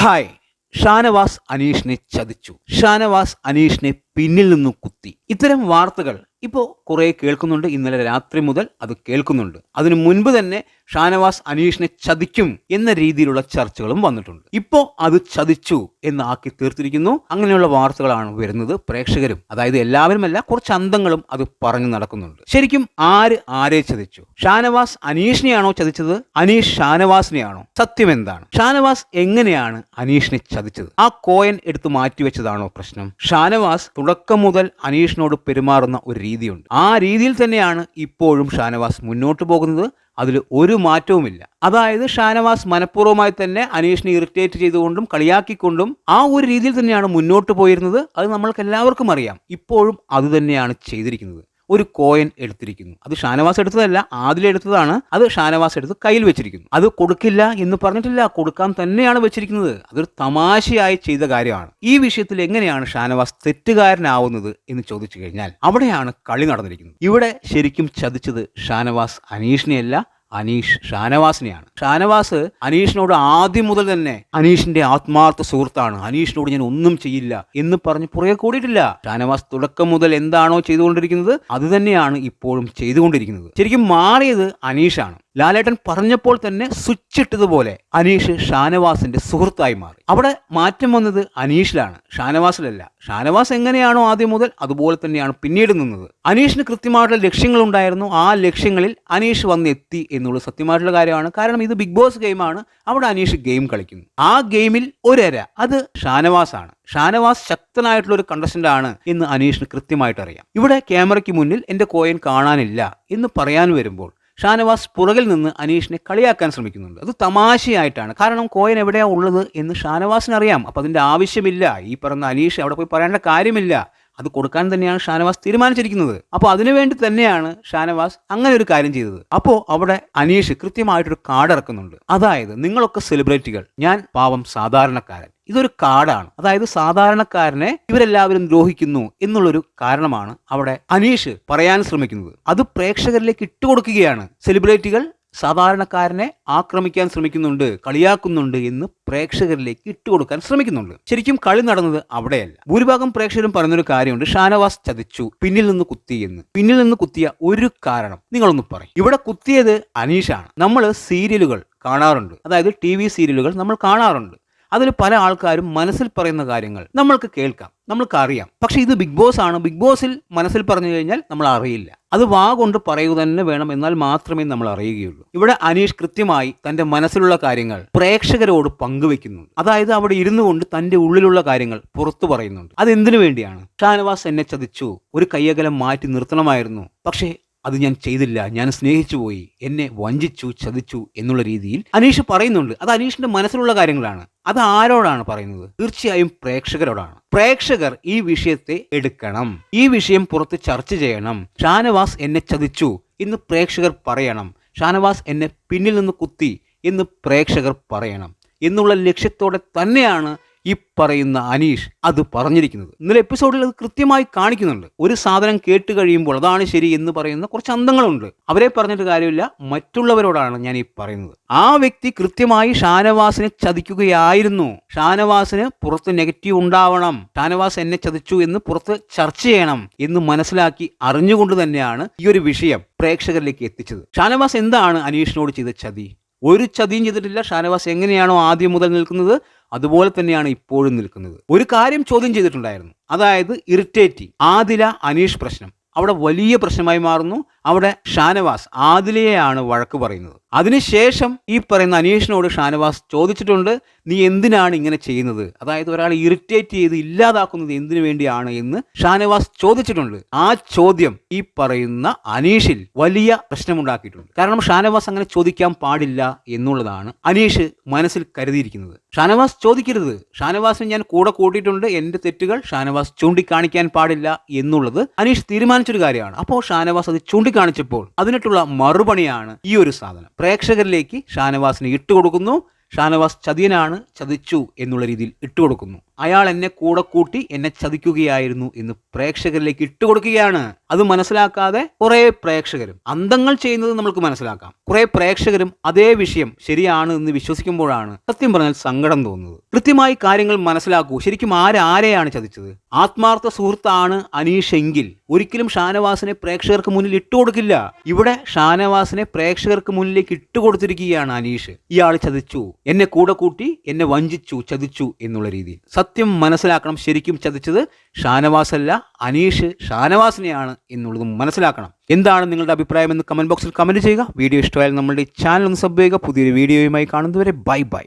Hi. Shanavas അനീഷിനെ ചതിച്ചു. ഷാനവാസ് അനീഷിനെ പിന്നിൽ നിന്നും കുത്തി. ഇത്തരം വാർത്തകൾ ഇപ്പോൾ കുറേ കേൾക്കുന്നുണ്ട്. ഇന്നലെ രാത്രി മുതൽ അത് കേൾക്കുന്നുണ്ട്. അതിനു മുൻപ് തന്നെ ഷാനവാസ് അനീഷിനെ ചതിക്കും എന്ന രീതിയിലുള്ള ചർച്ചകളും വന്നിട്ടുണ്ട്. ഇപ്പോൾ അത് ചതിച്ചു എന്ന് ആക്കി തീർത്തിരിക്കുന്നു. അങ്ങനെയുള്ള വാർത്തകളാണ് വരുന്നത് പ്രേക്ഷകരും. അതായത് എല്ലാവരുമല്ല കുറച്ച് അന്തങ്ങളും അത് പറഞ്ഞു നടക്കുന്നുണ്ട്. ശരിക്കും ആര് ആരെ ചതിച്ചു? ഷാനവാസ് അനീഷിനെയാണോ ചതിച്ചത്? അനീഷ് ഷാനവാസിനെയാണോ? സത്യം എന്താണ്? ഷാനവാസ് എങ്ങനെയാണ് അനീഷിനെ ചതിച്ചത്? ആ കോയൻ എടുത്ത് മാറ്റിവെച്ചതാണോ പ്രശ്നം? ഷാനവാസ് തുടക്കം മുതൽ അനീഷിനോട് പെരുമാറുന്ന ഒരു രീതിയുണ്ട്. ആ രീതിയിൽ തന്നെയാണ് ഇപ്പോഴും ഷാനവാസ് മുന്നോട്ട് പോകുന്നത്. അതിൽ ഒരു മാറ്റവുമില്ല. അതായത് ഷാനവാസ് മനഃപൂർവമായി തന്നെ അനീഷിനെ ഇറിറ്റേറ്റ് ചെയ്തുകൊണ്ടും കളിയാക്കിക്കൊണ്ടും ആ ഒരു രീതിയിൽ തന്നെയാണ് മുന്നോട്ട് പോയിരുന്നത്. അത് നമ്മൾക്ക് എല്ലാവർക്കും അറിയാം. ഇപ്പോഴും അതുതന്നെയാണ് ചെയ്തിരിക്കുന്നത്. ഒരു കോയിൻ എടുത്തിരിക്കുന്നു. അത് ഷാനവാസ് എടുത്തതല്ല ആദിൽ എടുത്തതാണ്. അത് ഷാനവാസ് എടുത്ത് കയ്യിൽ വെച്ചിരിക്കുന്നു. അത് കൊടുക്കില്ല എന്ന് പറഞ്ഞിട്ടില്ല കൊടുക്കാൻ തന്നെയാണ് വെച്ചിരിക്കുന്നത്. അതൊരു തമാശയായി ചെയ്ത കാര്യമാണ്. ഈ വിഷയത്തിൽ എങ്ങനെയാണ് ഷാനവാസ് തെറ്റുകാരനാവുന്നത് എന്ന് ചോദിച്ചു കഴിഞ്ഞാൽ അവിടെയാണ് കളി നടന്നിരിക്കുന്നത്. ഇവിടെ ശരിക്കും ചതിച്ചത് ഷാനവാസ് അനീഷിനെയല്ല അനീഷ് ഷാനവാസിനെയാണ്. ഷാനവാസ് അനീഷിനോട് ആദ്യം മുതൽ തന്നെ അനീഷിന്റെ ആത്മാർത്ഥ സുഹൃത്താണ്. അനീഷിനോട് ഞാൻ ഒന്നും ചെയ്യില്ല എന്ന് പറഞ്ഞ് പുറകെ കൂടിയിട്ടില്ല. ഷാനവാസ് തുടക്കം മുതൽ എന്താണോ ചെയ്തുകൊണ്ടിരിക്കുന്നത് അത് തന്നെയാണ് ഇപ്പോഴും ചെയ്തുകൊണ്ടിരിക്കുന്നത്. ശരിക്കും മാറിയത് അനീഷാണ്. ലാലേട്ടൻ പറഞ്ഞപ്പോൾ തന്നെ സ്വിച്ച് ഇട്ടതുപോലെ അനീഷ് ഷാനവാസിന്റെ സുഹൃത്തായി മാറി. അവിടെ മാറ്റം വന്നത് അനീഷിലാണ്. ഷാനവാസിലല്ല. ഷാനവാസ് എങ്ങനെയാണോ ആദ്യം മുതൽ അതുപോലെ തന്നെയാണ് പിന്നീട് നിന്നത്. അനീഷിന് കൃത്യമായിട്ടുള്ള ലക്ഷ്യങ്ങൾ ഉണ്ടായിരുന്നു ആ ലക്ഷ്യങ്ങളിൽ അനീഷ് വന്നെത്തി എന്നുള്ള എന്നുള്ളത് സത്യമായിട്ടുള്ള കാര്യമാണ്. കാരണം ഇത് ബിഗ് ബോസ് ഗെയിമാണ്. അവിടെ അനീഷ് ഗെയിം കളിക്കുന്നു. ആ ഗെയിമിൽ ഒരര. അത് ഷാനവാസാണ്. ഷാനവാസ് ശക്തനായിട്ടുള്ള ഒരു കണ്ടസ്റ്റന്റ് ആണ് എന്ന് അനീഷിന് കൃത്യമായിട്ട് അറിയാം ഇവിടെ ക്യാമറയ്ക്ക് മുന്നിൽ എന്റെ കോയൻ കാണാനില്ല എന്ന് പറയാൻ വരുമ്പോൾ ഷാനവാസ് പുറകിൽ നിന്ന് അനീഷിനെ കളിയാക്കാൻ ശ്രമിക്കുന്നുണ്ട്. അത് തമാശയായിട്ടാണ്. കാരണം കോയൻ എവിടെയാണ് ഉള്ളത് എന്ന് ഷാനവാസിനറിയാം. അപ്പം അതിന്റെ ആവശ്യമില്ല. ഈ പറഞ്ഞ അനീഷ് അവിടെ പോയി പറയേണ്ട കാര്യമില്ല. അത് കൊടുക്കാൻ തന്നെയാണ് ഷാനവാസ് തീരുമാനിച്ചിരിക്കുന്നത്. അപ്പോൾ അതിനുവേണ്ടി തന്നെയാണ് ഷാനവാസ് അങ്ങനെ ഒരു കാര്യം ചെയ്തത്. അപ്പോൾ അവിടെ അനീഷ് കൃത്യമായിട്ടൊരു കാർഡ് ഇറക്കുന്നുണ്ട്. അതായത് നിങ്ങളൊക്കെ സെലിബ്രിറ്റികൾ. ഞാൻ പാവം സാധാരണക്കാരൻ. ഇതൊരു കാർഡാണ്. അതായത് സാധാരണക്കാരനെ ഇവരെല്ലാവരും ദ്രോഹിക്കുന്നു എന്നുള്ളൊരു കാരണമാണ് അവിടെ അനീഷ് പറയാൻ ശ്രമിക്കുന്നത്. അത് പ്രേക്ഷകരിലേക്ക് ഇട്ടുകൊടുക്കുകയാണ്. സെലിബ്രിറ്റികൾ സാധാരണക്കാരനെ ആക്രമിക്കാൻ ശ്രമിക്കുന്നുണ്ട് കളിയാക്കുന്നുണ്ട് എന്ന് പ്രേക്ഷകരിലേക്ക് ഇട്ടുകൊടുക്കാൻ ശ്രമിക്കുന്നുണ്ട്. ശരിക്കും കളി നടന്നത് അവിടെയല്ല. ഭൂരിഭാഗം പ്രേക്ഷകരും പറഞ്ഞൊരു കാര്യമുണ്ട് ഷാനവാസ് ചതിച്ചു പിന്നിൽ നിന്ന് കുത്തി എന്ന്. പിന്നിൽ നിന്ന് കുത്തിയ ഒരു കാരണം നിങ്ങളൊന്ന് പറയും. ഇവിടെ കുത്തിയത് അനീഷാണ്. നമ്മൾ സീരിയലുകൾ കാണാറുണ്ട്. അതായത് ടി സീരിയലുകൾ നമ്മൾ കാണാറുണ്ട്. അതിൽ പല ആൾക്കാരും മനസ്സിൽ പറയുന്ന കാര്യങ്ങൾ നമ്മൾക്ക് കേൾക്കാം. നമ്മൾക്ക് അറിയാം പക്ഷേ ഇത് ബിഗ് ബോസ് ആണ്? ബിഗ് ബോസിൽ മനസ്സിൽ പറഞ്ഞു കഴിഞ്ഞാൽ നമ്മൾ അറിയില്ല അത് വാ കൊണ്ട് പറയുക തന്നെ വേണം എന്നാൽ മാത്രമേ നമ്മൾ അറിയുകയുള്ളൂ ഇവിടെ അനീഷ് കൃത്യമായി തന്റെ മനസ്സിലുള്ള കാര്യങ്ങൾ പ്രേക്ഷകരോട് പങ്കുവെക്കുന്നുണ്ട്. അതായത് അവിടെ ഇരുന്നു കൊണ്ട് തന്റെ ഉള്ളിലുള്ള കാര്യങ്ങൾ പുറത്തു പറയുന്നുണ്ട്. അത് എന്തിനു വേണ്ടിയാണ്? ഷാനവാസ് എന്നെ ചതിച്ചു. ഒരു കയ്യകലം മാറ്റി നിർത്തണമായിരുന്നു. പക്ഷേ അത് ഞാൻ ചെയ്തില്ല. ഞാൻ സ്നേഹിച്ചു പോയി. എന്നെ വഞ്ചിച്ചു ചതിച്ചു എന്നുള്ള രീതിയിൽ അനീഷ് പറയുന്നുണ്ട്. അത് അനീഷിന്റെ മനസ്സിലുള്ള കാര്യങ്ങളാണ്. അത് ആരോടാണ് പറയുന്നത്? തീർച്ചയായും പ്രേക്ഷകരോടാണ്. പ്രേക്ഷകർ ഈ വിഷയത്തെ എടുക്കണം. ഈ വിഷയം പുറത്ത് ചർച്ച ചെയ്യണം. ഷാനവാസ് എന്നെ ചതിച്ചു എന്ന് പ്രേക്ഷകർ പറയണം. ഷാനവാസ് എന്നെ പിന്നിൽ നിന്ന് കുത്തി എന്ന് പ്രേക്ഷകർ പറയണം. എന്നുള്ള ലക്ഷ്യത്തോടെ തന്നെയാണ് ഈ പറയുന്ന അനീഷ് അത് പറഞ്ഞിരിക്കുന്നത്. ഇന്നലെ എപ്പിസോഡിൽ അത് കൃത്യമായി കാണിക്കുന്നുണ്ട്. ഒരു സാധനം കേട്ട് കഴിയുമ്പോൾ അതാണ് ശരി എന്ന് പറയുന്ന കുറച്ച് അന്തങ്ങളുണ്ട്. അവരെ പറഞ്ഞിട്ട് കാര്യമില്ല. മറ്റുള്ളവരോടാണ് ഞാൻ ഈ പറയുന്നത്. ആ വ്യക്തി കൃത്യമായി ഷാനവാസിനെ ചതിക്കുകയായിരുന്നു. ഷാനവാസിന് പുറത്ത് നെഗറ്റീവ് ഉണ്ടാവണം. ഷാനവാസ് എന്നെ ചതിച്ചു എന്ന് പുറത്ത് ചർച്ച ചെയ്യണം എന്ന് മനസ്സിലാക്കി അറിഞ്ഞുകൊണ്ട് തന്നെയാണ് ഈ ഒരു വിഷയം പ്രേക്ഷകരിലേക്ക് എത്തിച്ചത്. ഷാനവാസ് എന്താണ് അനീഷിനോട് ചെയ്ത ചതി? ഒരു ചതിയും ചെയ്തിട്ടില്ല. ഷാനവാസ് എങ്ങനെയാണോ ആദ്യം മുതൽ നിൽക്കുന്നത്? അതുപോലെ തന്നെയാണ് ഇപ്പോഴും നിൽക്കുന്നത്. ഒരു കാര്യം ചോദ്യം ചെയ്തിട്ടുണ്ടായിരുന്നു. അതായത് ഇറിറ്റേറ്റി ആദില അനീഷ് പ്രശ്നം. അവിടെ വലിയ പ്രശ്നമായി മാറുന്നു. അവിടെ ഷാനവാസ് ആദിലയെയാണ് വഴക്ക് പറയുന്നത്. അതിനുശേഷം ഈ പറയുന്ന അനീഷിനോട് ഷാനവാസ് ചോദിച്ചിട്ടുണ്ട് നീ എന്തിനാണ് ഇങ്ങനെ ചെയ്യുന്നത്? അതായത് ഒരാളെ ഇറിറ്റേറ്റ് ചെയ്ത് ഇല്ലാതാക്കുന്നത് എന്തിനു വേണ്ടിയാണ്? എന്ന് ഷാനവാസ് ചോദിച്ചിട്ടുണ്ട്. ആ ചോദ്യം ഈ പറയുന്ന അനീഷിൽ വലിയ പ്രശ്നമുണ്ടാക്കിയിട്ടുണ്ട്. കാരണം ഷാനവാസ് അങ്ങനെ ചോദിക്കാൻ പാടില്ല എന്നുള്ളതാണ് അനീഷ് മനസ്സിൽ കരുതിയിരിക്കുന്നത്. ഷാനവാസ് ചോദിക്കരുത്. ഷാനവാസിന് ഞാൻ കൂടെ കൂട്ടിയിട്ടുണ്ട്. എന്റെ തെറ്റുകൾ ഷാനവാസ് ചൂണ്ടിക്കാണിക്കാൻ പാടില്ല എന്നുള്ളത് അനീഷ് തീരുമാനിച്ചൊരു കാര്യമാണ്. അപ്പോൾ ഷാനവാസ് അത് ചൂണ്ടിക്കാണിച്ചപ്പോൾ അതിനിട്ടുള്ള മറുപണിയാണ് ഈ ഒരു സാധനം. പ്രേക്ഷകരിലേക്ക് ഷാനവാസിനെ ഇട്ടുകൊടുക്കുന്നു. ഷാനവാസ് ചതിയനാണ് ചതിച്ചു എന്നുള്ള രീതിയിൽ ഇട്ടുകൊടുക്കുന്നു. അയാൾ എന്നെ കൂടെ കൂട്ടി എന്നെ ചതിക്കുകയായിരുന്നു എന്ന് പ്രേക്ഷകരിലേക്ക് ഇട്ടുകൊടുക്കുകയാണ്. അത് മനസ്സിലാക്കാതെ കുറെ പ്രേക്ഷകരും അന്തങ്ങൾ ചെയ്യുന്നത് നമ്മൾക്ക് മനസ്സിലാക്കാം. കുറെ പ്രേക്ഷകരും അതേ വിഷയം ശരിയാണ് എന്ന് വിശ്വസിക്കുമ്പോഴാണ് സത്യം പറഞ്ഞാൽ സങ്കടം തോന്നുന്നത്. കൃത്യമായി കാര്യങ്ങൾ മനസ്സിലാക്കൂ. ശരിക്കും ആരാരെയാണ് ചതിച്ചത്? ആത്മാർത്ഥ സുഹൃത്താണ് അനീഷ് എങ്കിൽ ഒരിക്കലും ഷാനവാസിനെ പ്രേക്ഷകർക്ക് മുന്നിൽ ഇട്ടുകൊടുക്കില്ല ഇവിടെ ഷാനവാസിനെ പ്രേക്ഷകർക്ക് മുന്നിലേക്ക് ഇട്ടുകൊടുത്തിരിക്കുകയാണ് അനീഷ്. ഇയാൾ ചതിച്ചു. എന്നെ കൂടെ കൂട്ടി എന്നെ വഞ്ചിച്ചു ചതിച്ചു എന്നുള്ള രീതിയിൽ. സത്യം മനസ്സിലാക്കണം ശരിക്കും ചതിച്ചത് ഷാനവാസ് അല്ല അനീഷ് ഷാനവാസിനെയാണ് എന്നുള്ളത് മനസ്സിലാക്കണം. എന്താണ് നിങ്ങളുടെ അഭിപ്രായം എന്ന് കമന്റ് ബോക്സിൽ കമന്റ് ചെയ്യുക. വീഡിയോ ഇഷ്ടമായാലും നമ്മുടെ ചാനൽ ഒന്ന് സബ് ചെയ്യുക. പുതിയൊരു വീഡിയോയുമായി കാണുന്നതുവരെ ബൈ ബൈ.